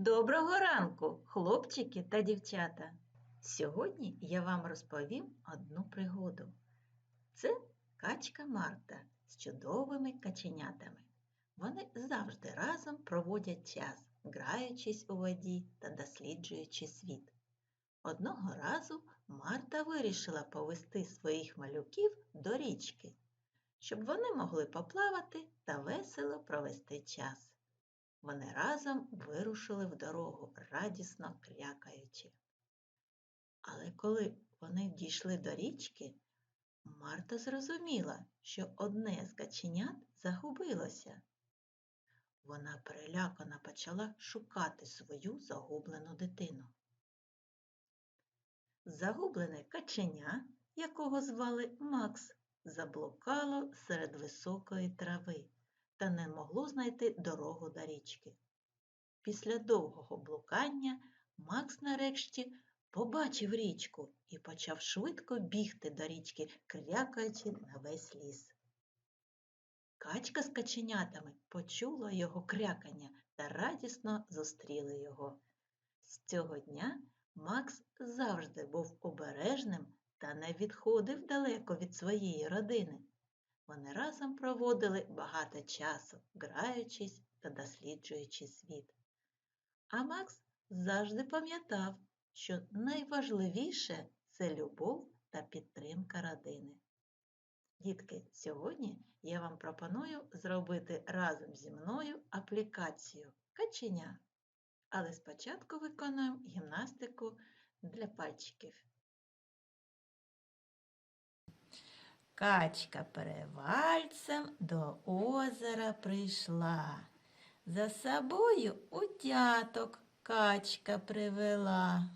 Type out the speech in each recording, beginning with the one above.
Доброго ранку, хлопчики та дівчата! Сьогодні я вам розповім одну пригоду. Це качка Марта з чудовими каченятами. Вони завжди разом проводять час, граючись у воді та досліджуючи світ. Одного разу Марта вирішила повести своїх малюків до річки, щоб вони могли поплавати та весело провести час. Вони разом вирушили в дорогу, радісно крякаючи. Але коли вони дійшли до річки, Марта зрозуміла, що одне з каченят загубилося. Вона перелякано почала шукати свою загублену дитину. Загублене каченя, якого звали Макс, заблукало серед високої трави та не могло знайти дорогу до річки. Після довгого блукання Макс нарешті побачив річку і почав швидко бігти до річки, крякаючи на весь ліс. Качка з каченятами почула його крякання та радісно зустріли його. З цього дня Макс завжди був обережним та не відходив далеко від своєї родини. Вони разом проводили багато часу, граючись та досліджуючи світ. А Макс завжди пам'ятав, що найважливіше це любов та підтримка родини. Дітки, сьогодні я вам пропоную зробити разом зі мною аплікацію каченя. Але спочатку виконуємо гімнастику для пальчиків. Качка перевальцем до озера прийшла. За собою утяток качка привела.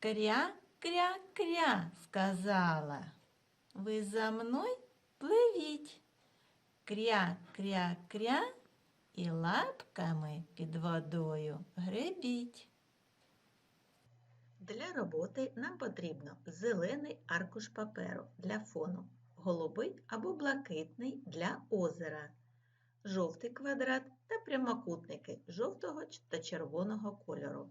Кря-кря-кря сказала. Ви за мною пливіть. Кря-кря-кря і лапками під водою гребіть. Для роботи нам потрібно зелений аркуш паперу для фону, голубий або блакитний для озера, жовтий квадрат та прямокутники жовтого та червоного кольору,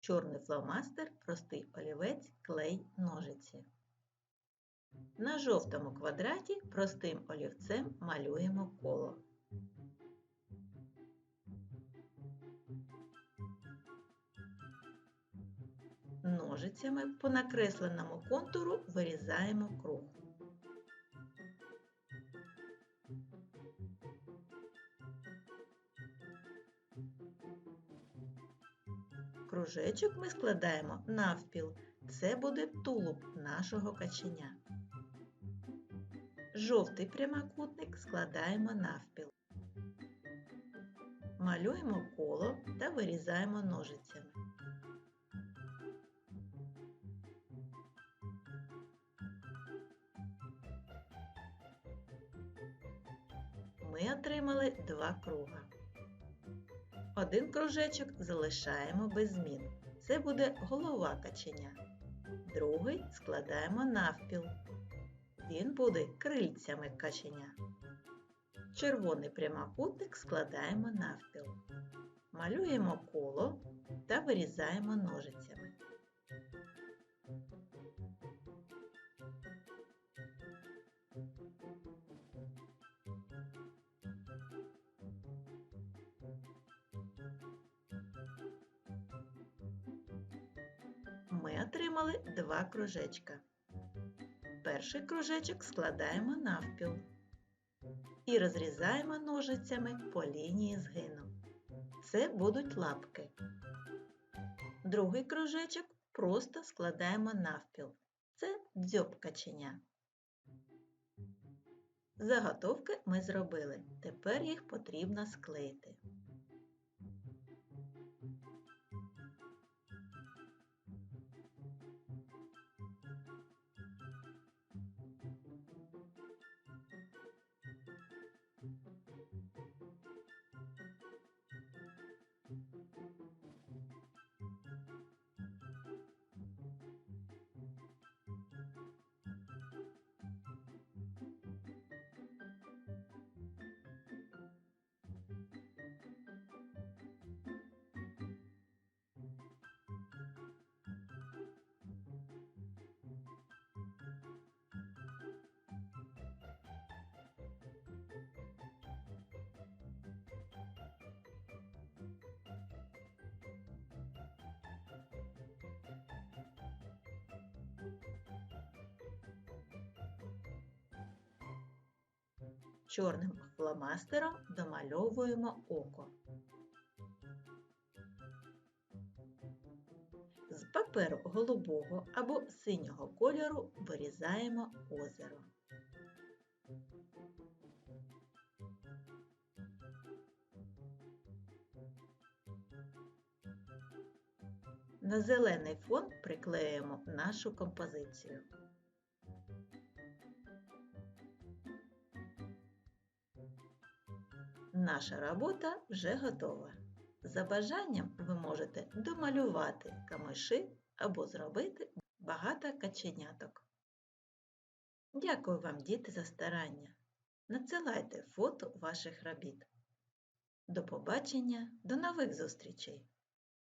чорний фломастер, простий олівець, клей, ножиці. На жовтому квадраті простим олівцем малюємо коло. Ножицями по накресленому контуру вирізаємо круг. Кружечок ми складаємо навпіл. Це буде тулуб нашого каченя. Жовтий прямокутник складаємо навпіл. Малюємо коло та вирізаємо ножицями. Ми отримали два круга. Один кружечок залишаємо без змін. Це буде голова каченя. Другий складаємо навпіл. Він буде крильцями каченя. Червоний прямокутник складаємо навпіл. Малюємо коло та вирізаємо ножицями. Отримали два кружечка. Перший кружечок складаємо навпіл і розрізаємо ножицями по лінії згину. Це будуть лапки. Другий кружечок просто складаємо навпіл. Це дзьоб каченя. Заготовки ми зробили. Тепер їх потрібно склеїти. Чорним фломастером домальовуємо око. З паперу голубого або синього кольору вирізаємо озеро. На зелений фон приклеїмо нашу композицію. Наша робота вже готова. За бажанням ви можете домалювати камиші або зробити багато каченяток. Дякую вам, діти, за старання. Надсилайте фото ваших робіт. До побачення, до нових зустрічей!